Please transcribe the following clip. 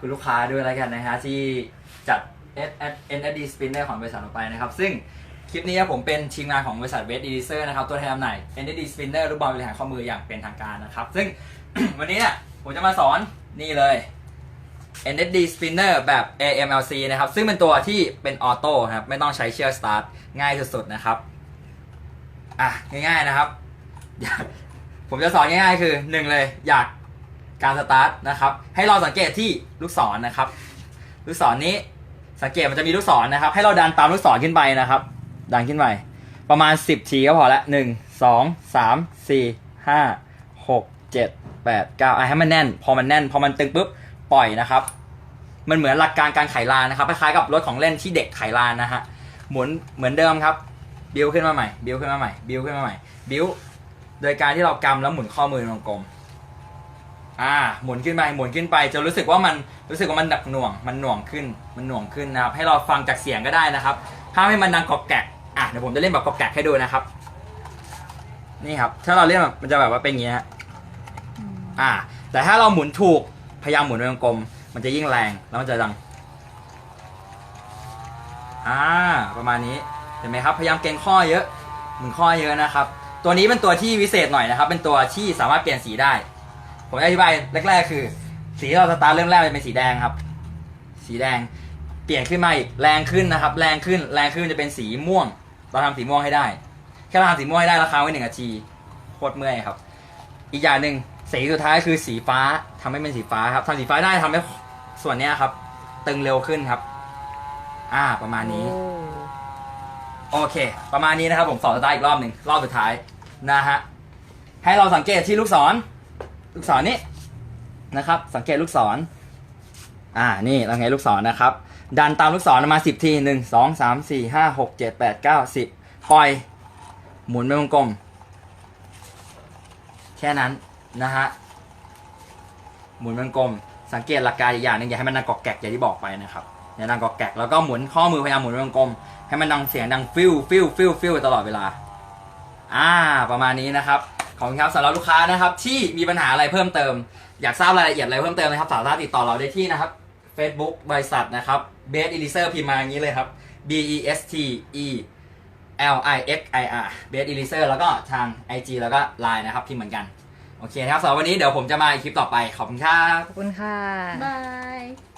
คุณลูกค้าด้วยแล้วกันนะฮะที่จัด NAD Spinner ของบริษัทออกไปนะครับ ซึ่งคลิปนี้ผมเป็นทีมงานของบริษัท West e d i s e r นะครับ ตัวแทนจำหน่าย NAD Spinner รูปบอลบริหารข้อมืออย่างเป็นทางการนะครับ ซึ่ง วันนี้เนี่ยผมจะมาสอนนี่เลย NSD Spinner แบบ AMLC นะครับ ซึ่งเป็นตัวที่เป็นออโต้ครับ ไม่ต้องใช้เชือกสตาร์ทง่ายสุดๆนะครับ อะ ง่ายๆนะครับ ผมจะสอนง่ายๆคือหนึ่งเลยอยาก การสตาร์ทนะครับ ให้เราสังเกตที่ลูกศรนะครับ ลูกศรนี้สังเกตมันจะมีลูกศรนะครับ ให้เราดันตามลูกศรขึ้นไปนะครับ ดันขึ้นไปประมาณ 10 ทีก็พอละหนึ่งสองสามสี่ห้าหกเจ็ดแปดเก้าอะให้มันแน่น พอมันแน่น พอมันตึงปุ๊บปล่อยนะครับ มันเหมือนหลักการการไขลานนะครับคล้ายๆกับรถของเล่นที่เด็กไขลานนะฮะหมุนเหมือนเดิมครับ บิวขึ้นมาใหม่ บิวขึ้นมาใหม่ บิวขึ้นมาใหม่ บิวโดยการที่เรากำแล้วหมุนข้อมือวงกลม อ่าหมุนขึ้นไปหมุนขึ้นไปจะรู้สึกว่ามันรู้สึกว่ามันหนักหน่วง มันหน่วงขึ้นมันหน่วงขึ้นนะครับ ให้เราฟังจากเสียงก็ได้นะครับห้ามให้มันดังกอกแกกอะเดี๋ยวผมจะเล่นแบบกอกแกกให้ดูนะครับ นี่ครับ ถ้าเราเล่นแบบมันจะแบบว่าเป็นอย่างนี้ฮะอ่า แต่ถ้าเราหมุนถูกพยายามหมุนวงกลม มันจะยิ่งแรงแล้วมันจะดังอ่าประมาณนี้เห็นไหมครับ พยายามเกรงข้อเยอะหมุนข้อเยอะนะครับ ตัวนี้เป็นตัวที่วิเศษหน่อยนะครับ เป็นตัวที่สามารถเปลี่ยนสีได้ ผมจะอธิบายแรกๆคือ สีที่เราสตาร์ทเริ่มแรกมันเป็นสีแดงครับ สีแดงเปลี่ยนขึ้นมาอีกแรงขึ้นนะครับ แรงขึ้นแรงขึ้นจะเป็นสีม่วง เราทำสีม่วงให้ได้ แค่เราทำสีม่วงให้ได้ราคาไว้หนึ่งนาทีโคตรเมื่อยครับ อีกอย่างหนึ่งสีสุดท้ายคือสีฟ้าทำให้เป็นสีฟ้าครับทำสีฟ้าได้ทำให้ส่วนเนี้ยครับ ตึงเร็วขึ้นครับ อ่าประมาณนี้ โอเค ประมาณนี้นะครับ ผมสอนสตาร์ทอีกรอบหนึ่งรอบสุดท้ายนะฮะให้เราสังเกตที่ลูกศร ลูกศรนี้นะครับ สังเกตลูกศร อ่า นี่เราไงลูกศรนะครับ ดันตามลูกศรมาสิบทีหนึ่งสองสามสี่ห้าหกเจ็ดแปดเก้าสิบปล่อย หมุนไปวงกลม แค่นั้นนะฮะ หมุนวงกลม สังเกตหลักการอีกอย่างหนึ่งอย่าให้มันดังกอกแกกอย่างที่บอกไปนะครับอย่าดังกอกแกกแล้วก็หมุนข้อมือพยายามหมุนวงกลม ให้มันดังเสียงดังฟิวฟิวฟิวฟิวตลอดเวลา อ่า ประมาณนี้นะครับ ขอบคุณครับสำหรับลูกค้านะครับที่มีปัญหาอะไรเพิ่มเติม อยากทราบรายละเอียดอะไรเพิ่มเติมนะครับสามารถติดต่อเราได้ที่นะครับ Facebook บริษัทนะครับ b e s t e l i s e r พิมพ์มาอย่างนี้เลยครับ B E S T E L I X I R b e s t e l i s e r แล้วก็ทาง IG แล้วก็ Line นะครับพิมพ์เหมือนกัน โอเคนะครับสำหรับวันนี้เดี๋ยวผมจะมาอีกคลิปต่อไป ขอบคุณครับ ขอบคุณค่ะ บาย